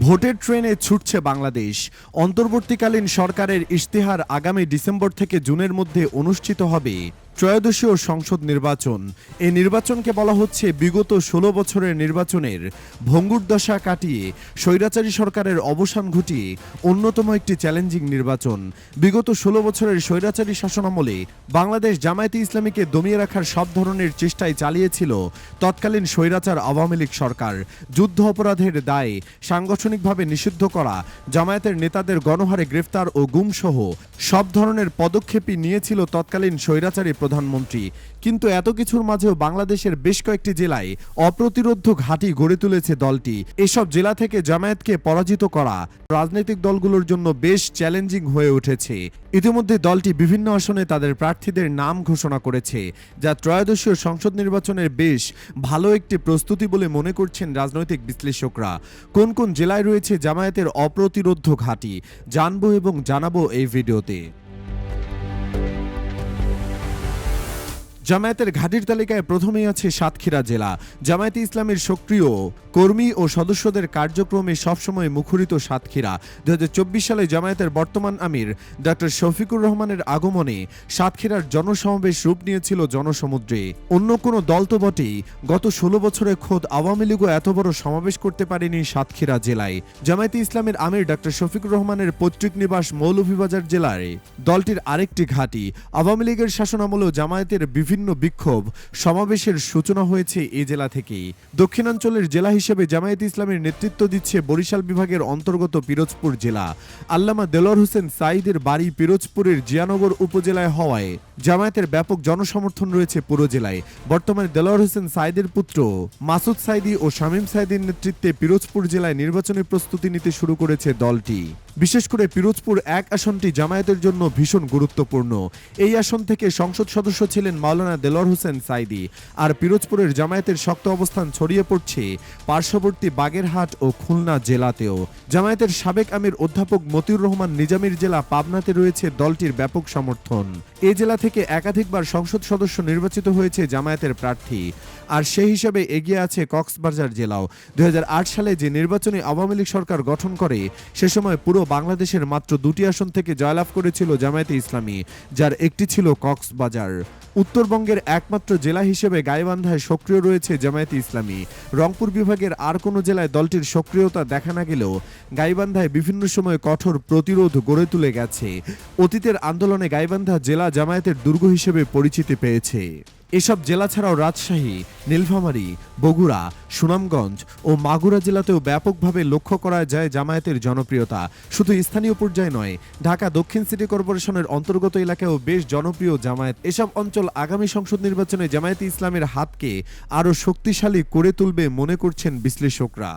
ভোটের ট্রেনে ছুটছে বাংলাদেশ। অন্তর্বর্তীকালীন সরকারের ইশতেহার আগামী ডিসেম্বর থেকে জুনের মধ্যে অনুষ্ঠিত হবে। ত্রয়োদশীয় সংসদ নির্বাচন। এই নির্বাচনকে বলা হচ্ছে বিগত ষোলো বছরের নির্বাচনের ভঙ্গুর দশা কাটিয়ে স্বৈরাচারী সরকারের অবসান ঘটিয়ে অন্যতম একটি চ্যালেঞ্জিং নির্বাচন। বিগত ষোলো বছরের স্বৈরাচারী শাসনামলে বাংলাদেশ জামায়াতে ইসলামীকে দমিয়ে রাখার সব ধরনের চেষ্টাই চালিয়েছিল তৎকালীন স্বৈরাচার আওয়ামী লীগ সরকার। যুদ্ধ অপরাধের দায়ে সাংগঠনিকভাবে নিষিদ্ধ করা জামায়াতের নেতাদের গণহারে গ্রেফতার ও গুমসহ সব ধরনের পদক্ষেপই নিয়েছিল তৎকালীন স্বৈরাচারী প্রধানমন্ত্রী। কিন্তু এত কিছুর মাঝেও বাংলাদেশের বেশ কয়েকটি জেলায় অপ্রতিরোধ ঘাঁটি গড়ে তুলেছে দলটি। এসব জেলা থেকে জামায়াতকে পরাজিত করা রাজনৈতিক দলগুলোর জন্য বেশ চ্যালেঞ্জিং হয়ে উঠেছে। ইতিমধ্যে দলটি বিভিন্ন আসনে তাদের প্রার্থীদের নাম ঘোষণা করেছে, যা ত্রয়োদশীয় সংসদ নির্বাচনের বেশ ভালো একটি প্রস্তুতি বলে মনে করছেন রাজনৈতিক বিশ্লেষকরা। কোন কোন জেলায় রয়েছে জামায়াতের অপ্রতিরোধ ঘাঁটি? জানব এবং জানাব এই ভিডিওতে। জামায়াতের ঘাটির তালিকায় প্রথমেই আছে সাতক্ষীরা জেলা। জামায়াতে ইসলামের সক্রিয় কর্মী ও সদস্যদের কার্যক্রমে সবসময় মুখরিত সাতক্ষীরা। দু সালে জামায়াতের বর্তমান আমির ডক্টর শফিকুর রহমানের আগমনে সাতক্ষীরার জনসমাবেশ রূপ নিয়েছিল জনসমুদ্রে। অন্য কোনো দল তো বটেই। গত ষোলো বছরে খোদ আওয়ামী লীগও এত বড় সমাবেশ করতে পারেনি সাতক্ষীরা জেলায়। জামায়াতে ইসলামের আমির ডক্টর শফিকুর রহমানের পৈতৃক নিবাস মৌলভীবাজার জেলায় দলটির আরেকটি ঘাঁটি। আওয়ামী লীগের শাসনামলেও জামায়াতের বিভিন্ন বিক্ষোভ সমাবেশের সূচনা হয়েছে এ জেলা থেকেই। দক্ষিণাঞ্চলের জেলা হিসেবে জামায়াতে ইসলামের নেতৃত্ব দিচ্ছে বরিশাল বিভাগের অন্তর্গত পিরোজপুর জেলা। আল্লামা দেলোয়ার হোসেন সাইদের বাড়ি পিরোজপুরের জিয়ানগর উপজেলায় হওয়ায় জামায়াতের ব্যাপক জনসমর্থন রয়েছে পুরো জেলায়। বর্তমানে দেলোয়ার হোসেন সাইদের পুত্র মাসুদ সাইদি ও শামীম সাইদের নেতৃত্বে পিরোজপুর জেলায় নির্বাচনী প্রস্তুতি নিতে শুরু করেছে দলটি। বিশেষ করে পিরোজপুর এক আসনটি জামায়াতের জন্য ভীষণ গুরুত্বপূর্ণ। এই আসন থেকে সংসদ সদস্য ছিলেন মাওলানা দেলোয়ার হোসেন সাইদি, আর পিরোজপুরের জামায়াতের শক্ত অবস্থান ছড়িয়ে পড়ছে পার্শ্ববর্তী বাগেরহাট ও খুলনা জেলাতেও। জামায়াতের সাবেক আমির অধ্যাপক মতিউর রহমান নিজামীর জেলা পাবনাতে রয়েছে দলটির ব্যাপক সমর্থন। এ জেলা থেকে একাধিকবার সংসদ সদস্য নির্বাচিত হয়েছে জামায়াতের প্রার্থী, আর সেই হিসাবে এগিয়ে আছে কক্সবাজার জেলাও। দু হাজার আট সালে যে নির্বাচনে আওয়ামী লীগ সরকার গঠন করে, সে সময় পুরো বাংলাদেশের মাত্র দুটি আসন থেকে জয়লাভ করেছিল জামায়াতে ইসলামী, যার একটি ছিল কক্সবাজার। উত্তরবঙ্গের একমাত্র জেলা হিসেবে গাইবান্ধায় সক্রিয় রয়েছে জামায়াতে ইসলামী। রংপুর বিভাগের আর কোনো জেলায় দলটির সক্রিয়তা দেখা না গেলেও গাইবান্ধায় বিভিন্ন সময় কঠোর প্রতিরোধ গড়ে তুলে গেছে। অতীতের আন্দোলনে গাইবান্ধা জেলা জামায়াতের দুর্গ হিসেবে পরিচিতি পেয়েছে। এসব জেলা ছাড়াও রাজশাহী, নীলফামারী, বগুড়া, সুনামগঞ্জ ও মাগুরা জেলাতেও ব্যাপকভাবে লক্ষ্য করা যায় জামায়াতের জনপ্রিয়তা। শুধু স্থানীয় পর্যায়ে নয়, ঢাকা দক্ষিণ সিটি কর্পোরেশনের অন্তর্গত এলাকায়ও বেশ জনপ্রিয় জামায়াত। এসব অঞ্চল আগামী সংসদ নির্বাচনে জামায়াতে ইসলামের হাতকে আরও শক্তিশালী করে তুলবে মনে করছেন বিশ্লেষকরা।